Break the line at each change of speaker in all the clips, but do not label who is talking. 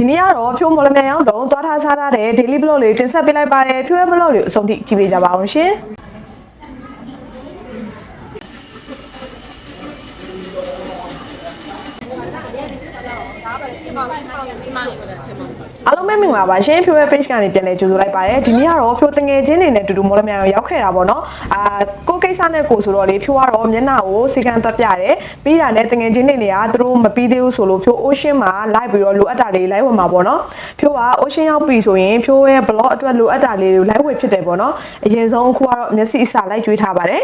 ဒီနေ့ကတော့ဖြိုးမော်လမြိုင်ရောက်တော့သွားထားစားထားတဲ့ daily blog လေးတင်ဆက်ပေးလိုက်ပါတယ်ဖြိုးရဲ့ blog လေးကိုအဆုံးထိကြည့်ပေးကြပါအောင်ရှင် အားလုံးပဲမင်္ဂလာပါရှင်ဖြိုးရဲ့ page ကနေပြန်လည်ကြိုဆိုလိုက်ပါတယ်ဒီနေ့ကတော့ဖြိုးတငယ်ချင်းတွေနဲ့တူတူမော်လမြိုင်ကိုရောက်ခဲ့တာပေါ့နော်အာကိုကိစ္စနဲ့ကိုဆိုတော့လေဖြိုးကတော့မျက်နှာကိုစီကံတက်ပြတယ်ပြီးတာနဲ့တငယ်ချင်းတွေနေကသူတို့မပြီးသေးဘူးဆိုလို့ဖြိုး ocean မှာလိုက်ပြီးတော့လိုအပ်တာလေးလိုက်ဝင်မှာပေါ့နော်ဖြိုးက ocean ရောက်ပြီဆိုရင်ဖြိုးရဲ့ blog အတွက်လိုအပ်တာလေးတွေလိုက်ဝင်ဖြစ်တယ်ပေါ့နော်အရင်ဆုံးအခုကတော့မျက်စိအစာလိုက်ကျွေးထားပါတယ်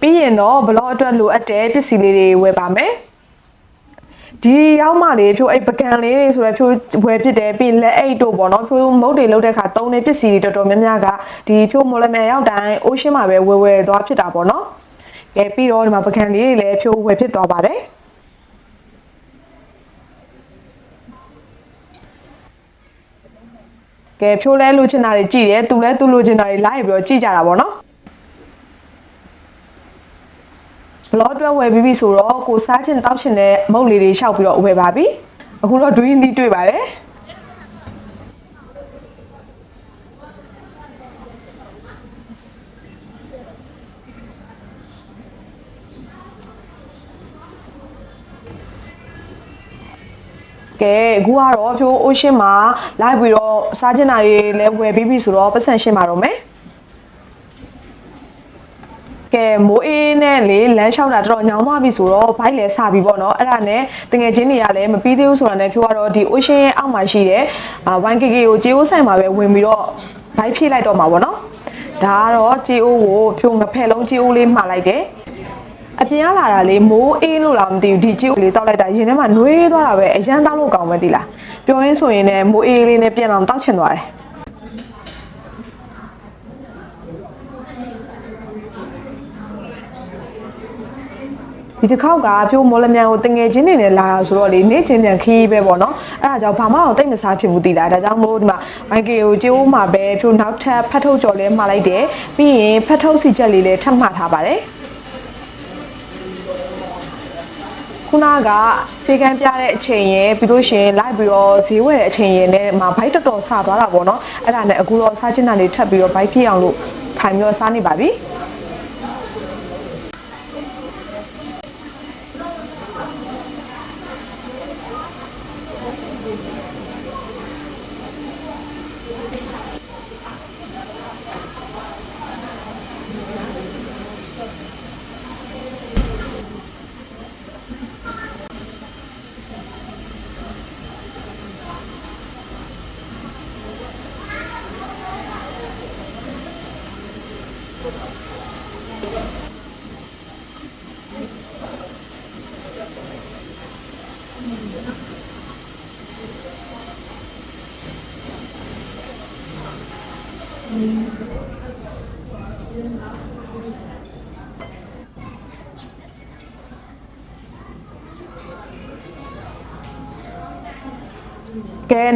ပြီးရင်တော့ blog အတွက်လိုအပ်တဲ့ပစ္စည်းလေးတွေဝယ်ပါမယ် ဒီရောက်မှလေဖြိုးအဲ့ပကံလေးတွေဆိုတော့ဖြိုးဝယ်ဖြစ်တယ်ပြီးရင်လက်အိတ်တို့ပေါ့နော်ဖြိုးမုတ်တွေလောက်တဲ့ခါတုံးတဲ့ပစ္စည်းတွေတော်တော်များများကဒီဖြိုးမော်လမြိုင်ရောက်တိုင်းအိုးရှင်းမှာပဲဝယ်ဝယ်သွားဖြစ်တာပေါ့နော်ကဲပြီးတော့ဒီမှာပကံလေးတွေလည်းဖြိုးဝယ်ဖြစ်သွားပါတယ်ကဲဖြိုးလဲလိုချင်တာတွေကြည့်တယ်သူလဲသူလိုချင်တာတွေလိုက်ပြီးတော့ကြည့်ကြတာပေါ့နော် ဘလော့အတွက်ဝယ်ပြီးပြီဆိုတော့ကိုစားချင်တောက်ချင်တဲ့မုတ်လေးတွေရှောက်ပြီးတော့ဝယ်ပါပြီအခုတော့ဒွင်းသီးတွေ့ပါတယ်ကဲအခုကတော့ဖြိုးအိုရှင်းမှာလိုက်ပြီးတော့စားချင်တာတွေလည်းဝယ်ပြီးပြီဆိုတော့ပတ်စံရှင်းပါတော့မယ် ကဲမိုးအေးနဲ့လေလမ်းလျှောက်တာတော်တော်ညောင်းသွားပြီဆိုတော့ဘိုက်လည်းစပြီပေါ့နော်အဲ့ဒါနဲ့တငယ်ချင်းတွေကလည်းမပြီးသေးဘူးဆိုတာနဲ့ပြောတော့ဒီ ocean ရဲ့အောက်မှာရှိတဲ့အာ 1kk ကိုကြေးအိုးဆိုင်မှာပဲဝင်ပြီးတော့ဘိုက်ဖြည့်လိုက်တော့မှာပေါ့နော်ဒါကတော့ကြေးအိုးကိုဖြိုငဖက်လုံးကြေးအိုးလေးမှာလိုက်တယ်အပြင်ကလာတာလေမိုးအေးလို့လားမသိဘူးဒီကြေးအိုးလေးတောက်လိုက်တာရင်ထဲမှာနှွေးသွားတာပဲအရန်တောက်လို့ကောင်းမသိလားပြောရင်းဆိုရင်လည်းမိုးအေးလေးနဲ့ပြန်အောင်တောက်ချင်သွားတယ် ဒီတစ်ခေါက်ကဖြိုးမော်လမြိုင်ကိုတငယ်ချင်းတွေနဲ့လာတာဆိုတော့လေနေ့ချင်းပြန်ခီးပဲပေါ့နော်အဲ့ဒါကြောင့်ဘာမှတော့တိတ်မစားဖြစ်ဘူးတည်လားဒါကြောင့်မို့ဒီမှာမိုက်ကီကိုကျိုးမှာပဲဖြိုးနောက်ထပ်ဖတ်ထုတ်ကြော်လဲမှာလိုက်တယ်ပြီးရင်ဖတ်ထုတ်စီချက်လေးလည်းထပ်မှာထားပါတယ်ခုနကစေကန်းပြတဲ့အချိန်ရယ်ပြီးလို့ရှရင်လိုက်ပြီးတော့ဈေးဝယ်တဲ့အချိန်ရယ်နဲ့မှာဘိုက်တော်တော်ဆသွားတာပေါ့နော်အဲ့ဒါနဲ့အခုတော့စားချင်တာလေးထပ်ပြီးတော့ဘိုက်ဖြစ်အောင်လို့ထိုင်ပြီးတော့စားနေပါပြီ ကဲ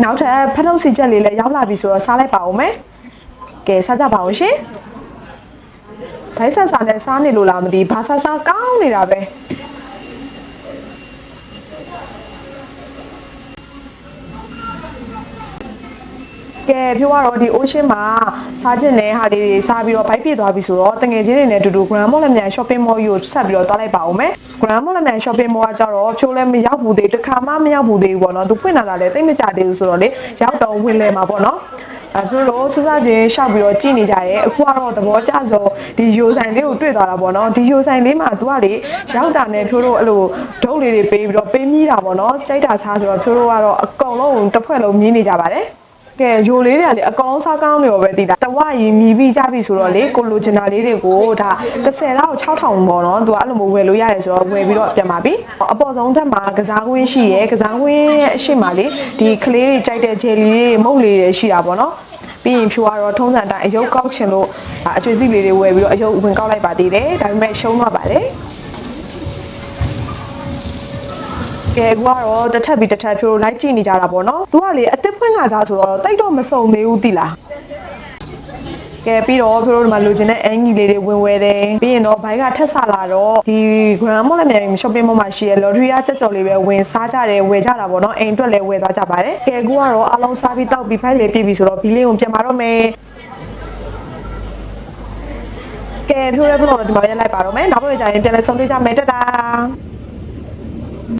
နောက်ထပ်ဖတ်ထုတ်စီချက်လေးလည်းရောက်လာပြီဆိုတော့စားလိုက်ပါဦးမယ်ကဲစားကြပါဦးရှင် ဘိုက်ဆန်ဆာနဲ့စားနေလို့လားမသိဘာဆာဆာကောင်းနေတာပဲကဲပြောရတော့ဒီ ocean မှာစားကျင်တဲ့ဟာလေးတွေစားပြီးတော့ဘိုက်ပြည့်သွားပြီဆိုတော့တငယ်ချင်းတွေနဲ့အတူတူ Grand Mall လက်မြန် shopping mall ကိုဆက်ပြီးတော့သွားလိုက်ပါဦးမယ် Grand Mall လက်မြန် shopping mall ကကြတော့ဖြိုးလည်းမရောက်ဘူးသေးတခါမှမရောက်ဘူးသေးဘူးပေါ့နော်သူဖွင့်လာတာလည်းတိတ်မကြသေးဘူးဆိုတော့လေရောက်တော့ဝင်လဲမှာပေါ့နော် အခုတော့စစချင်းရှောက်ပြီးတော့ကြည်နေကြတယ်အခုကတော့သဘောကျဆုံးဒီယိုဆိုင်လေးကိုတွေ့သွားတာပေါ့နော်ဒီယိုဆိုင်လေးမှာသူကလေရောက်တာနဲ့ဖြိုးတို့အဲ့လိုဒုတ်လေးတွေပေးပြီးတော့ပေးမိတာပေါ့နော်ကြိုက်တာစားဆိုတော့ဖြိုးတို့ကတော့အကုန်လုံးတစ်ဖွဲ့လုံးမြင်နေကြပါတယ် ကဲယိုလေးတွေကလေအကောင်စားကောင်းနေရောပဲတည်တာတဝရီမြည်ပြီးကြပြီဆိုတော့လေကိုလိုချင်တာလေးတွေကိုဒါ30လောက်6000ပေါ့နော်သူကအဲ့လိုမျိုးဝယ်လို့ရတယ်ဆိုတော့ဝယ်ပြီးတော့ပြန်ပါပြီအပေါ်ဆုံးထပ်မှာကစားကွင်းရှိရယ်ကစားကွင်းရဲ့အရှိမလေးဒီကလေးတွေကြိုက်တဲ့ဂျယ်လီတွေမုတ်လေးတွေရှိတာပေါ့နော်ပြီးရင်ဖြူကတော့ထုံးစံတိုင်းအယုတ်ကောက်ချင်လို့အကျွေးစီလေးတွေဝယ်ပြီးတော့အယုတ်ဝင်ကောက်လိုက်ပါသေးတယ်ဒါပေမဲ့ရှုံးသွားပါတယ် ကဲကွာတော့တစ်ထပ်ပြီးတစ်ထပ်ဖြိုးလိုက်ကြည့်နေကြတာပေါ့နော်။ तू ကလေအစ်စ်ဖွင့်ခါစားဆိုတော့တိတ်တော့မစုံသေးဘူးတိလား။ ကဲပြီးတော့ဖြိုးတို့ဒီမှာလိုချင်တဲ့အင်ကြီးလေးတွေဝင်ဝဲတယ်ပြီးရင်တော့ဘိုင်းကထက်ဆလာတော့ဒီ grand mall လည်းမြန် shopping mall မှာရှိရ lottery အချက်ကြော်လေးပဲဝင်စားကြတယ်ဝယ်ကြတာပေါ့နော်အိမ်အတွက်လည်းဝယ်သွားကြပါတယ်ကဲကူကတော့အလုံးစားပြီးတောက်ပြီးဖိုက်လေးပြည့်ပြီဆိုတော့ဘီလေးကိုပြန်มาတော့မယ်ကဲဖြိုးရဲဘလော့ဒီမှာရက်လိုက်ပါတော့မယ်နောက်တစ်ခါကျရင်ပြန်လဲဆုံးတွေ့ကြမယ်တတား